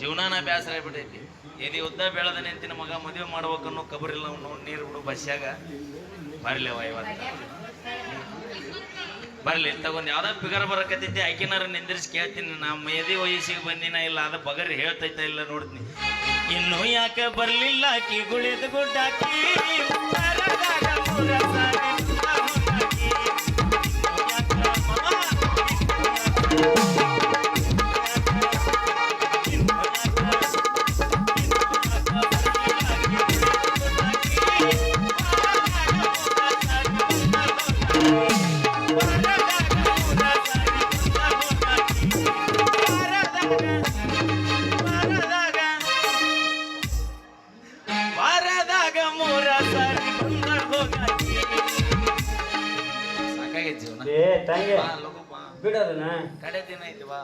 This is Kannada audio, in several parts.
ಜೀವನಾನ ಬೇಸರ ಆಗ್ಬಿಟ್ಟೈತಿ. ಎದಿ ಉದ್ದ ಬೆಳೆದ ನಿಂತಿನ ಮಗ ಮದುವೆ ಮಾಡ್ಬೇಕನ್ನೋ ಕಬರಿಲ್ಲ ನೋಡಿ ನೀರು ಬಿಡು ಬಸ್ಯಾಗ. ಬರ್ಲಿವ ಇವತ್ತು. ಬರ್ಲಿ ತಗೊಂಡ್ ಯಾವ್ದೋ ಫಿಗರ್ ಬರಕತ್ತೈತಿ, ಆಕಿನಾರ ನಿಂದಿರ್ಸಿ ಕೇಳ್ತೀನಿ. ನಮ್ಮ ಎದಿ ವಯಸ್ಸಿಗೆ ಬಂದಿನ ಇಲ್ಲ, ಅದ ಬಗರ್ ಹೇಳ್ತೈತ ಇಲ್ಲ ನೋಡ್ತೀನಿ. ಇನ್ನು ಯಾಕೆ ಬರ್ಲಿಲ್ಲ, ಆಕಿ ಗುಳಿದ ಗುಡ್ಡಾಕಿ. ಲಘು ಬಾ. ಬಿಡೋದನ್ನ ಕಡೆ ದಿನ ಐತಿ ಬಾ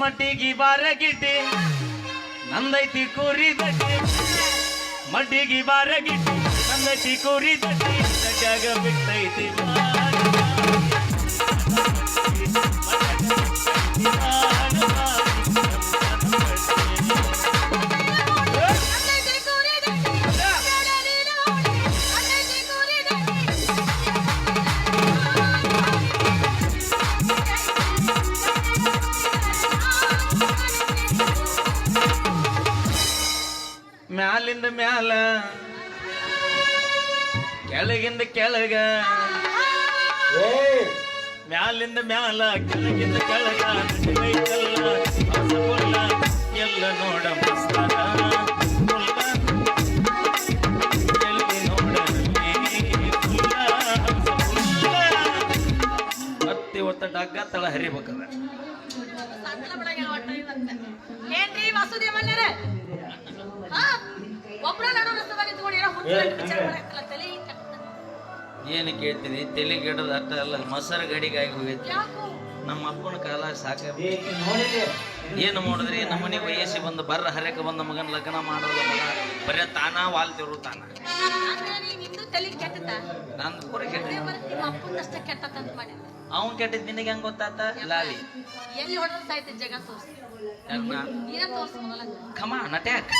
ಮಡ್ಡಿಗಿ ಬಾರ ಗಿಟ್ಟಿ ನಂದೈತಿ ಕೂರಿ ದಟ್ಟಿ ಮಡ್ಡಿಗಿ ಬಾರ ಗಿಟ್ಟಿ ನಂದೈತಿ ಕೂರಿ ದಟ್ಟಿ ದಡ್ಡಾಗ ಬಿಟ್ಟೈತಿ ಬಾರ. ಮ್ಯಾಲಿಂದ ಮ್ಯಾಲ ಕೆಳಗಿಂದ ಕೆಳಗ. ಏ ಮ್ಯಾಲಿಂದ ಮ್ಯಾಲ ಕೆಳಗಿಂದ ಕೆಳಗ. ಎಲ್ಲ ನೋಡ. ಮತ್ತೆ ಒತ್ತ ಡಗ್ಗ ತಳ ಹರಿಬೇಕದ ಏನ್ರಿ ಏನೋ ಕೇಳ್ತೀನಿ ತಲೆ ಗಿಡದ ಅಟ್ಟ ಅಲ್ಲ ಮೊಸರು ಗಡಿಗಾಗಿ ಹೋಗೈತಿ. ಯಾಕೋ? ನಮ್ಮ ಅಪ್ಪನ ಕಾಲ ಸಾಕ ಏನು ಮಾಡಿದ್ರಿ ನಮ್ಮನೆ ವಯಸ್ಸಿ ಬಂದು ಬರ್ರ ಹರಕ ಬಂದ ಮಗನ ಲಗ್ನ ಮಾಡೋದು ಮಗ ಬರೇ ತಾನ ವಾಲ್ತಿರು ತಾನ. ನಿಂದು ಪೂರ ಕೆಟ್ಟ ಅವನ್ ಕೆಟ್ಟಿದ್ ನಿನಗೆ ಹೆಂಗ್ ಗೊತ್ತಾತ? ಲಾಲಿ. ಎಲ್ಲಿ ಹೊಡೆದ ಸಾಯ್ತು? ಜಗ ತೋರಿಸಿ. ಕಮಾ ನಟ್ಯಾಕ್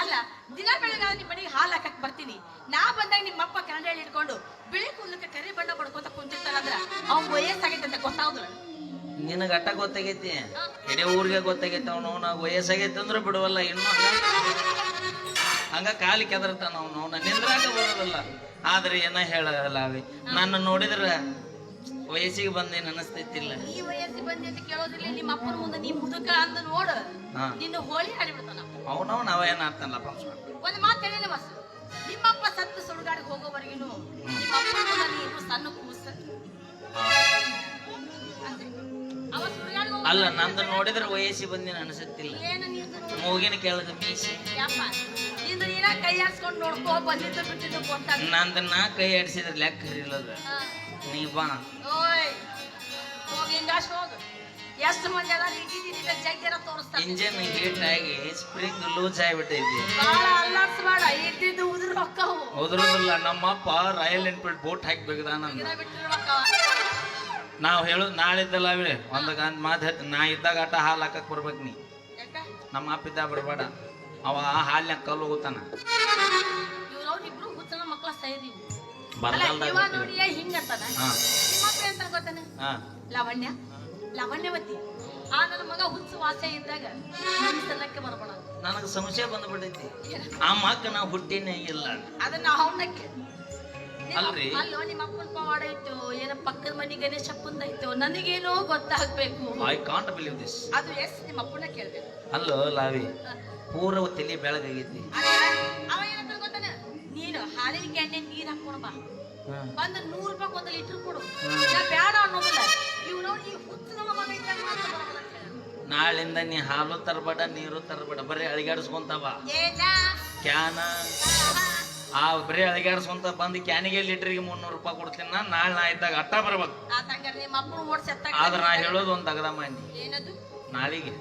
ಅಲ್ಲ ದಿನ ಬೆಳಗಾದ ನಿಮ್ಮ ಮನೆಗೆ ಹಾಲು ಹಾಕಕ್ ಬರ್ತೀನಿ. ನಾ ಬಂದಾಗ ನಿಮ್ಮ ಅಪ್ಪ ಕನ್ನಡ ಹಿಡ್ಕೊಂಡು ಬಿಳಿ ಕೂದಲಕ್ಕೆ ಕರಿ ಬಣ್ಣ ಬಡ್ಕೋತ ಕುಂತಿರ್ತಾನಂದ್ರ ಅವ್ನ್ ವಯಸ್ಸಾಗೈತೆ ಅಂತ ಗೊತ್ತಾಗುದಿಲ್ಲ. ನಿನಗ ಅಟ್ಟ ಗೊತ್ತಾಗೈತಿ? ಇಡೀ ಊರಿಗೆ ಗೊತ್ತಾಗೈತೆ ಅವನು. ಅವ್ನ ವಯಸ್ಸಾಗೈತೆ ಅಂದ್ರೆ ಬಿಡುವಲ್ಲ ಇನ್ನು ಹಂಗ? ಕಾಲಿ ಕೆದರ್ತಾನ ಅವನು. ಅವನ ನಿಂದ್ರಾಗ ಬರೋದಲ್ಲ. ಆದ್ರೆ ಏನ ಹೇಳಲ್ಲ ಅವಿ. ನನ್ನ ನೋಡಿದ್ರ ವಯಸ್ಸಿಗೆ ಬಂದೇನು ಅನಿಸ್ತೈತಿಲ್ಲ ಈ ವಯಸ್ಸಿಗೆ ಬಂದೆ ಅಂತ ಕೇಳೋದಿಲ್ಲ ನಿಮ್ಮ ಅಪ್ಪನ ಮುಂದೆ ನೀ ಮುದುಕ ಅಂತ ನೋಡು. ಹಾ. ನಿನ್ನ ಹೋಳಿ ಆಡಿಬಿಡ್ತಾನ ಅವನವ ನಾವ ಏನ ಆಡ್ತಾನಲ್ಲ ಒಂದು ಮಾತು ಹೇಳಿಲ್ಲ ಬಸ್ ನಿಮ್ಮಪ್ಪ ಸತ್ತು ಸುಡುಗಾಡಿಗೆ ಹೋಗೋವರೆಗಿನು ನಿಮ್ಮ ಅಪ್ಪನ ಮುಂದೆ ನೀನು ಸಣ್ಣ ಕೂಸ. ಅವ ಸುಡುಗಾಡಿಗೆ ಹೋಗೋ ಅಲ್ಲ ನಂದು ನೋಡಿದ್ರೆ ವಯಸ್ಸಿಗೆ ಬಂದೇನು ಅನಿಸುತ್ತಿಲ್ಲ ಏನು ನಿಂದು ನೋಡಿ. ಮೂಗಿನ ಕೆಳಗೆ ಬೀಸಿ ಯಪ್ಪ ನಿಂದು ನೀನ ಕೈ ಆಡ್ಸ್ಕೊಂಡು ನೋಡ್ಕೋ ಬಂದಿದ್ದು ಬಿಟ್ಟಿದ್ದು ಗೊತ್ತಾಗ ನಂದು ನಾ ಕೈ ಆಡಿಸಿದ್ರೆ ಲೆಕ್ಕ ಹರಿಲ್ಲದ ನೀ ಬಾ ಓಯ್ ಹೋಗಿ ಹಿಂಗಾಶ್ ಹೋಗು ಎಷ್ಟು ಮಂದಿ ಅದಾರ? ಇಟ್ಟಿದ್ದೀನಿ ಜಗ್ಗಿರ ತೋರಿಸ್ತಾನೆ ಇಂಜಿನ್ ಹೀಟ್ ಆಗಿ ಸ್ಪ್ರಿಂಗ್ ಲೂಸ್ ಆಗಿಬಿಟ್ಟೈತಿ. ಬಾಳ ಅಲ್ಲಾಡ್ಸ್ಬೇಡ ಇದ್ದಿದ್ದು ಉದುರು ರೊಕ್ಕವು ಹೋದ್ರದಿಲ್ಲ ನಮ್ಮಪ್ಪ ರಾಯಲ್ ಎನ್ಫೀಲ್ಡ್ ಬೋಟ್ ಹಾಕ್ಬೇಕದಾನ ಗಿಡ ಬಿಟ್ಟಿರ್ಬೇಕವ ನಾವು ಹೇಳು ನಾಳಿದ್ದಲ್ಲ ಅವೇ ಒಂದು ಗಂಟೆ ಮಾತು ಹೇಳ್ತೀನಿ ನಾ ಇದ್ದಾಗ ಆಟ ಹಾಲು ಹಾಕಕ್ ಬರ್ಬೇಕು ನೀ. ಯಾಕ? ನಮ್ಮ ಅಪ್ಪ ಇದ್ದಾಗ ಬಿಡಬೇಡ ಅವ ಆ ಹಾಲ್ನ್ಯಾಗ ಕಲ್ಲು ಹೋಗುತ್ತಾನ ಇವ್ರವ್ರು ಇಬ್ರು ಹುಚ್ಚನ ಮಕ್ಕಳ ಬರಗಾಲದಾಗ ಇವ ನೋಡಿಯ ಹಿಂಗಂತಾನ ನಿಮ್ಮಪ್ಪ ಅಂತ ಗೊತ್ತಾನೆ ಲಾವಣ್ಯ ಲಾವಣ್ಯವತಿ ಆ ನನ್ನ ಮಗ ಹುಚ್ಚು ವಾಸೆ ಇದ್ದಾಗ ಸಲಕ್ಕೆ ಬರ್ಬೇಡ ನನಗೆ ಸಂಶಯ ಬಂದ್ಬಿಟ್ಟೈತಿ ಆ ಮಕ್ಕ ನಾವು ಹುಟ್ಟಿನೇ ಇಲ್ಲ. ಅದನ್ನ ಅವನಕ್ಕೆ? ಅಲ್ರಿ? ಅಲ್ಲೋ ನಿಮ್ಮ ಅಪ್ಪನ ಪವಾಡ ಇತ್ತು ಏನ ಪಕ್ಕದ ಮನೆ ಗಣೇಶಪ್ಪಂದ ಇತ್ತು ನನಗೇನೋ ಗೊತ್ತಾಗ್ಬೇಕು. ಐ ಕಾಂಟ್ ಬಿಲೀವ್ ದಿಸ್ ಅದು ಎಸ್ ನಿಮ್ಮ ಅಪ್ಪನ ಕೇಳ್ಬೇಕು. ಅಲ್ಲೋ ಲಾವಿ ಪೂರ್ವ ತಲೆ ಬೆಳಗಾಗೈತಿ. ಅವ ಏನಂತ ನೀರ್ ಹಾಕೊಂಡು ಬಾ. ಬಂದು ನೂರು ರೂಪಾಯಿ ಒಂದು ಲೀಟರ್ ಕೊಡು. ಬೇಡ ಅನ್ನೋದಿಲ್ಲ ಇವ್ ನೋಡಿ ಹುಚ್ಚು ನಮ್ಮ ಮಗ. ನಾಳಿಂದ ನೀ ಹಾಲು ತರಬೇಡ ನೀರು ತರಬೇಡ ಬರೀ ಅಳಿಗಾಡಿಸ್ಕೊಂತವ ಕ್ಯಾನ. ಆ ಬರೀ ಅಳಿಗಾಡಿಸ್ಕೊಂತ ಬಂದು ಕ್ಯಾನಿಗೆ ಲೀಟ್ರಿಗೆ ಮುನ್ನೂರು ರೂಪಾಯಿ ಕೊಡ್ತೀನಿ ನಾ ನಾಳೆ ನಾ ಇದ್ದಾಗ ಅಟ್ಟ ಬರ್ಬೇಕು. ಆದ್ರೆ ನಾ ಹೇಳೋದು ಒಂದು ತಗದ ಮಂದಿ ನಾಳಿಗೆ.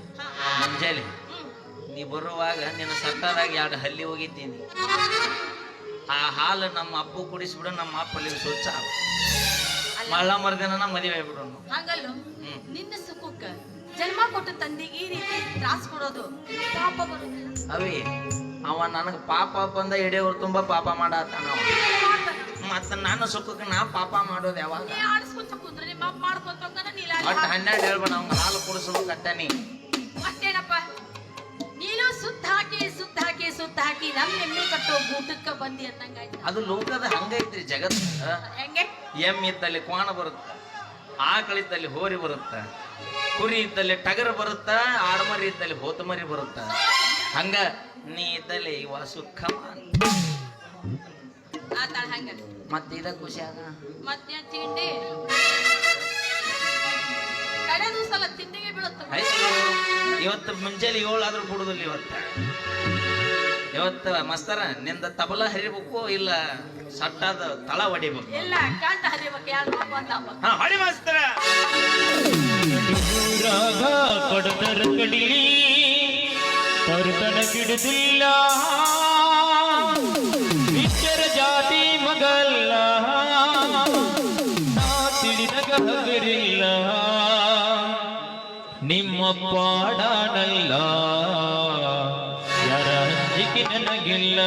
ಮುಂಜಾನೆ. ನೀ ಬರುವಾಗ ನಿನ್ನ ಸಟ್ಟದಾಗ ಎರಡು ಹಲ್ಲಿ ಹೋಗಿದ್ದೀನಿ. ಆ ಹಾಲು ನಮ್ಮ ಅಪ್ಪು ಕುಡಿಸ್ಬಿಡು ನಮ್ಮ ಅಪ್ಪ ಅಲ್ಲಿ ಸ್ವಚ್ಛ ಆಗ. ಮಳ್ಳ ಮರ್ದಿನ ಮದುವೆ ಆಗ್ಬಿಡು ಹಂಗಲ್ಲ. ನಿನ್ನ ಸುಖಕ್ಕ ಜನ್ಮ ಕೊಟ್ಟ ತಂದೆಗೆ ಈ ರೀತಿ ತ್ರಾಸ ಕೊಡೋದು ಪಾಪ ಬರುದಿಲ್ಲ. ಅವಿ ಅವ ನನಗೆ ಪಾಪ ಬಂದ ಎಡೆಯವ್ರು ತುಂಬಾ ಪಾಪ ಮಾಡತ್ತಾನ. ಮತ್ತ ನಾನು ಸುಖಕ್ಕೆ ನಾ ಪಾಪ ಮಾಡೋದು ಯಾವಾಗ? ಆಡಿಸ್ಕೊಂತ ಕುಂದ್ರೆ ನಿಮ್ಮ ಅಪ್ಪ ಮಾಡ್ಕೊಂತ ಒಟ್ಟು ಹನ್ನೆರಡು ಹೇಳ್ಬೇಡ ಅವ್ನ ಹಾಲು ಕುಡಿಸ್ಬೇಕು ಅತ್ತಾನಿ ಮತ್ತೇನಪ್ಪ? ನೀನು ಸುತ್ತ ಸುತ್ತ ಹಾಕಿ ಹಾಕಿ ಎಮ್ಮೆ ಕಟ್ಟೋ ಗೂಟಕ್ಕ ಬಂದಿ ಅನ್ನಂಗಾಯ್ತು ಅದು ಲೋಕದ ಹಂಗೈತ್ರಿ ಜಗತ್. ಹೆಂಗೆ? ಎಂ ಇದ್ದಲ್ಲಿ ಕ್ವಾಣ ಬರುತ್ತ? ಆಕಳಿದ್ದಲ್ಲಿ ಹೋರಿ ಬರುತ್ತ? ಕುರಿ ಇದ್ದಲ್ಲಿ ಟಗರ್ ಬರುತ್ತ? ಆಡಮರಿ ಇದ್ದಲ್ಲಿ ಹೋತಮರಿ ಬರುತ್ತ? ಹಂಗ ನೀ ಇದ್ದಲ್ಲಿ ಇವ ಸುಖ ಆತಾಳ ಹಂಗ. ಮತ್ತೆ ಇದ ಖುಷಿ ಆಗ ಮತ್ತೆ ತಿಂಡಿ. ತಿಂಡಿಗೆ ಬೀಳುತ್ತ ಇವತ್ತು ಮುಂಜಾನೆ ಏಳಾದ್ರೂ ಬಿಡುದಿಲ್ಲ ಇವತ್ತ. ಇವತ್ತ ಮಸ್ತರ ನಿಂದ ತಬಲ ಹರಿಬೇಕು ಇಲ್ಲ ಸಟ್ಟಾದ ತಳ ಹೊಡಿಬೇಕು? ಇಲ್ಲ ಕಂಡ ಹರಿಬೇಕು ಯಾರು ಬಂದವ ಹಾ ಹೊಡಿ ಮಾಸ್ತರ. ರಾಗ ಕೊಡದರ ಕಡಿಲಿ ತರುತನ ಕಿಡದಿಲ್ಲ. ವಿಚರ ಜಾತಿ ಮಗಲ್ಲ. ನಾ ತಿಳಿದ ಹಗರಿಲ್ಲ ನಿಮ್ಮ ಪಾಡನಲ್ಲ ಹಂಚಿಕೆ ನನಗಿಲ್ಲ.